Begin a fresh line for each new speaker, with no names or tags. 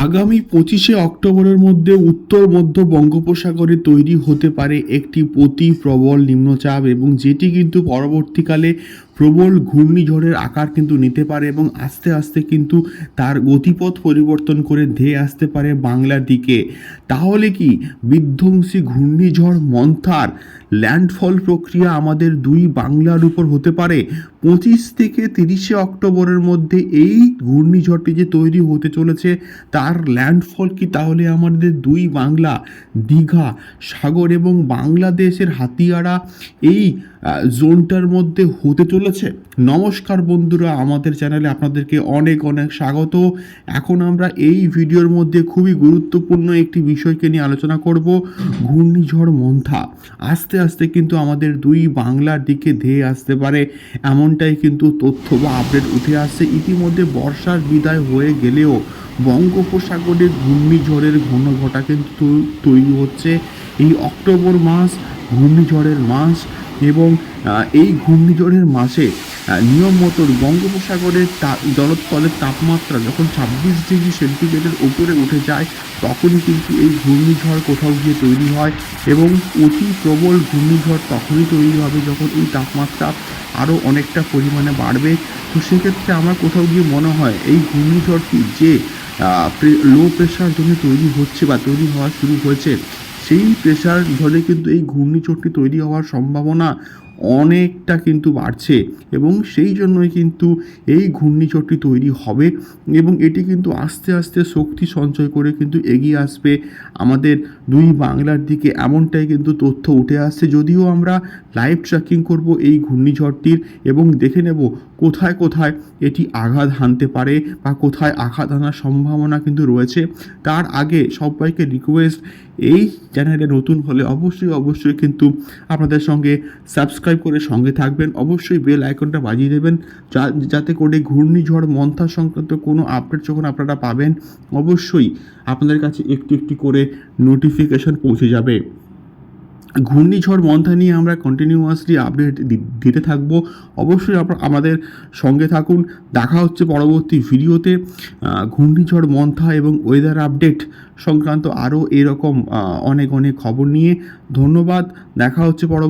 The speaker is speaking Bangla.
আগামী পঁচিশে অক্টোবরের মধ্যে উত্তর মধ্য বঙ্গোপসাগরে তৈরি হতে পারে একটি অতি প্রবল নিম্নচাপ এবং যেটি কিন্তু পরবর্তীকালে প্রবল ঘূর্ণিঝড়ের আকার কিন্তু নিতে পারে এবং আস্তে আস্তে কিন্তু তার গতিপথ পরিবর্তন করে ধেয়ে আসতে পারে বাংলার দিকে। তাহলে কি বিধ্বংসী ঘূর্ণিঝড় মন্থার ল্যান্ডফল প্রক্রিয়া আমাদের দুই বাংলার উপর হতে পারে? পঁচিশ থেকে তিরিশে অক্টোবরের মধ্যে এই ঘূর্ণিঝড়টি যে তৈরি হতে চলেছে, তার ল্যান্ডফল কি তাহলে আমাদের দুই বাংলা, দীঘা, সাগর এবং বাংলাদেশের হাতিয়ারা এই জোনটার মধ্যে হতে চলেছে? নমস্কার বন্ধুরা, আমাদের চ্যানেলে আপনাদেরকে অনেক অনেক স্বাগত। এখন আমরা এই ভিডিওর মধ্যে খুবই গুরুত্বপূর্ণ একটি বিষয়কে নিয়ে আলোচনা করব, ঘূর্ণিঝড় মন্থা। আস্তে আস্তে কিন্তু আমাদের দুই বাংলার দিকে ধেয়ে আসতে পারে, এমনটাই কিন্তু তথ্য বা আপডেট উঠে আসছে। ইতিমধ্যে বর্ষার বিদায় হয়ে গেলেও বঙ্গোপসাগরে ঘূর্ণিঝড়ের ঘনঘটা কিন্তু তৈরি হচ্ছে। এই অক্টোবর মাস, ঘূর্ণিঝড়ের মাস এবং এই ঘূর্ণিঝড়ের মাসে নিয়ম মতো বঙ্গোপসাগরের জলস্থলের তাপমাত্রা যখন ছাব্বিশ ডিগ্রি সেন্টিগ্রেডের উপরে উঠে যায়, তখনই কিন্তু এই ঘূর্ণিঝড় কোথাও গিয়ে তৈরি হয় এবং অতি প্রবল ঘূর্ণিঝড় তখনই তৈরি হবে যখন এই তাপমাত্রা আরও অনেকটা পরিমাণে বাড়বে। তো সেক্ষেত্রে আমার কোথাও গিয়ে মনে হয়, এই ঘূর্ণিঝড়টি যে লো প্রেশার জন্য তৈরি হচ্ছে বা তৈরি হওয়া শুরু হয়েছে সেই প্রেশার ধরে কিন্তু এই ঘূর্ণিঝড়টি তৈরি হওয়ার সম্ভাবনা অনেকটা কিন্তু বাড়ছে এবং সেই জন্যই কিন্তু এই ঘূর্ণিঝড়টি তৈরি হবে এবং এটি কিন্তু আস্তে আস্তে শক্তি সঞ্চয় করে কিন্তু এগিয়ে আসবে আমাদের দুই বাংলার দিকে। এমনটাই কিন্তু তথ্য উঠে আসছে। যদিও আমরা লাইভ ট্র্যাকিং করব এই ঘূর্ণিঝড়টির এবং দেখে নেব কোথায় কোথায় এটি আঘাত হানতে পারে বা কোথায় আঘাত হানার সম্ভাবনা কিন্তু রয়েছে। তার আগে সবাইকে রিকোয়েস্ট এই চ্যানেলে নতুন হলে অবশ্যই অবশ্যই কিন্তু আপনাদের সঙ্গে সাবস্ক্রাইব করে সঙ্গে থাকবেন। অবশ্যই বেল আইকনটা বাজিয়ে দেবেন। যাতে করে ঘূর্ণিঝড়, মন্থা সংক্রান্ত কোনো আপডেট যখন আপনারা পাবেন, অবশ্যই আপনাদের কাছে একটি একটি করে নোটিফিকেশন পৌঁছে যাবে। ঘূর্ণিঝড়, মন্থা নিয়ে আমরা কন্টিনিউয়াসলি আপডেট দিতে থাকব। অবশ্যই আমাদের সঙ্গে থাকুন। দেখা হচ্ছে পরবর্তী ভিডিওতে। ঘূর্ণিঝড়, মন্থা এবং ওয়েদার আপডেট সংক্রান্ত আরও এরকম অনেক অনেক খবর নিয়ে। ধন্যবাদ। দেখা হচ্ছে পরবর্তী